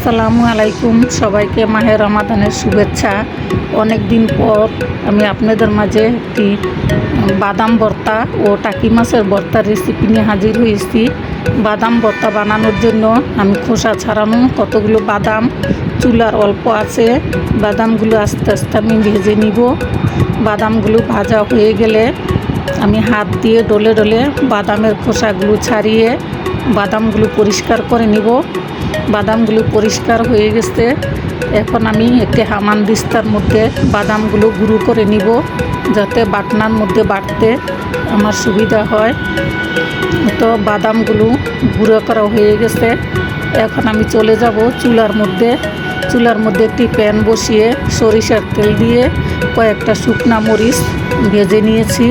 আসসালামু আলাইকুম। সবাইকে মাহের রমাদানের শুভেচ্ছা। অনেক দিন পর আমি আপনাদের মাঝে একটি বাদাম ভর্তা ও টাকি মাছের ভর্তার রেসিপি নিয়ে হাজির হয়েছি। বাদাম ভর্তা বানানোর জন্য আমি খোসা ছাড়ানো কতগুলো বাদাম, চুলার অল্প আছে, বাদামগুলো আস্তে আস্তে আমি ভেজে নিব। বাদামগুলো ভাজা হয়ে গেলে আমি হাত দিয়ে ডলে ডলে বাদামের খোসাগুলো ছাড়িয়ে বাদামগুলো পরিষ্কার করে নিব। বাদামগুলো পরিষ্কার হয়ে গেছে। এখন আমি একটি হামান দিস্তার মধ্যে বাদামগুলো গুঁড়ো করে নিব, যাতে বাটনার মধ্যে বাটতে আমার সুবিধা হয়। তো বাদামগুলো গুঁড়ো করা হয়ে গেছে। এখন আমি চলে যাব চুলার মধ্যে। চুলার মধ্যে একটি প্যান বসিয়ে সরিষার তেল দিয়ে কয়েকটা শুকনা মরিচ ভেজে নিয়েছি।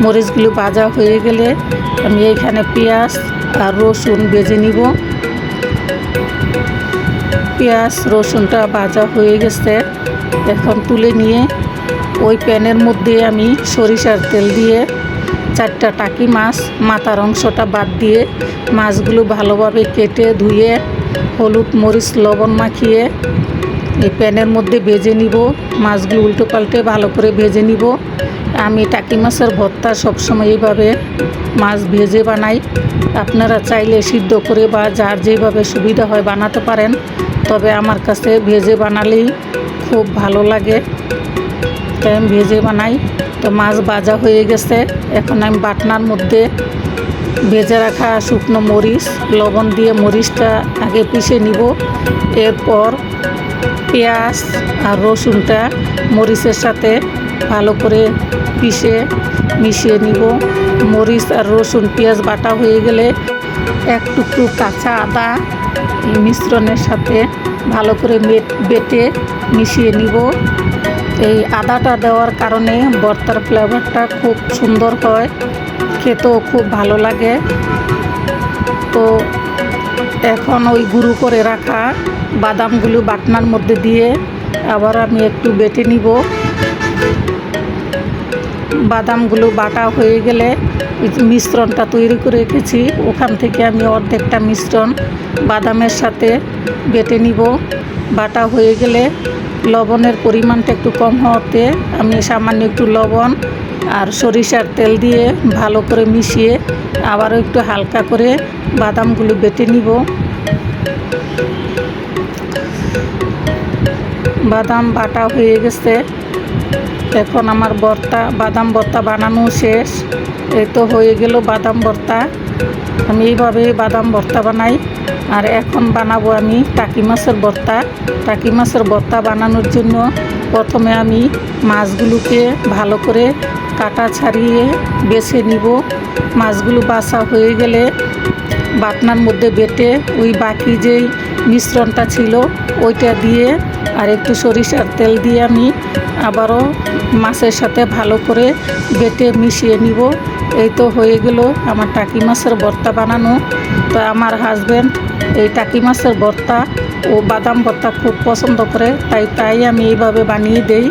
মরিচগুলো ভাজা হয়ে গেলে আমি এইখানে পেঁয়াজ আর রসুন ভেজে নিব। পেঁয়াজ, রসুনটা ভাজা হয়ে গেছে। এখন তুলে নিয়ে ওই প্যানের মধ্যে আমি সরিষার তেল দিয়ে চারটা টাকি মাছ, মাথার অংশটা বাদ দিয়ে মাছগুলো ভালোভাবে কেটে ধুয়ে হলুদ মরিচ, লবণ মাখিয়ে এই প্যানের মধ্যে ভেজে নিব। মাছগুলো উল্টো পাল্টে ভালো করে ভেজে নিব। আমি টাকি মাছের ভর্তা সবসময় এইভাবে মাছ ভেজে বানাই। আপনারা চাইলে সিদ্ধ করে বা যার যেভাবে সুবিধা হয় বানাতে পারেন। তবে আমার কাছে ভেজে বানালেই খুব ভালো লাগে। তাই আমি ভেজে বানাই। তো মাছ ভাজা হয়ে গেছে। এখন আমি বাটনার মধ্যে ভেজে রাখা শুকনো মরিচ, লবণ দিয়ে মরিচটা আগে পিষে নিব। এরপর পেঁয়াজ আর রসুনটা মরিচের সাথে ভালো করে পিষে মিশিয়ে নিব। মরিচ আর রসুন, পেঁয়াজ বাটা হয়ে গেলে এক টুকরো কাঁচা আদা মিশ্রণের সাথে ভালো করে বেটে মিশিয়ে নিব। এই আদাটা দেওয়ার কারণে ভর্তার ফ্লেভারটা খুব সুন্দর হয়, খেতেও খুব ভালো লাগে। তো এখন ওই গুঁড়ো করে রাখা বাদামগুলো বাটনার মধ্যে দিয়ে আবার আমি একটু বেটে নিব। বাদামগুলো বাটা হয়ে গেলে মিশ্রণটা তৈরি করে রেখেছি। ওখান থেকে আমি অর্ধেকটা মিশ্রণ বাদামের সাথে বেটে নিব। বাটা হয়ে গেলে লবণের পরিমাণটা একটু কম হওয়াতে আমি সামান্য একটু লবণ আর সরিষার তেল দিয়ে ভালো করে মিশিয়ে আবারও একটু হালকা করে বাদামগুলো বেটে নিব। বাদাম বাটা হয়ে গেছে। এখন আমার ভর্তা বাদাম ভর্তা বানানো শেষ। এই তো হয়ে গেল বাদাম ভর্তা আমি এইভাবে বাদাম ভর্তা বানাই। আর এখন বানাবো আমি টাকি মাছের ভর্তা টাকি মাছের ভর্তা বানানোর জন্য প্রথমে আমি মাছগুলোকে ভালো করে কাটা ছাড়িয়ে বেছে নিব। মাছগুলো বাছা হয়ে গেলে বাটনার মধ্যে বেটে ওই বাকি যেই মিশ্রণটা ছিল, ওইটা দিয়ে আর একটু সরিষার তেল দিয়ে আমি আবারও মাছের সাথে ভালো করে বেটে মিশিয়ে নিব। এই তো হয়ে গেল আমার টাকি মাছের ভর্তা বানানো। তো আমার হাজব্যান্ড এই টাকি মাছের ভর্তা ও বাদাম ভর্তা খুব পছন্দ করে, তাই তাই আমি এইভাবে বানিয়ে দেই।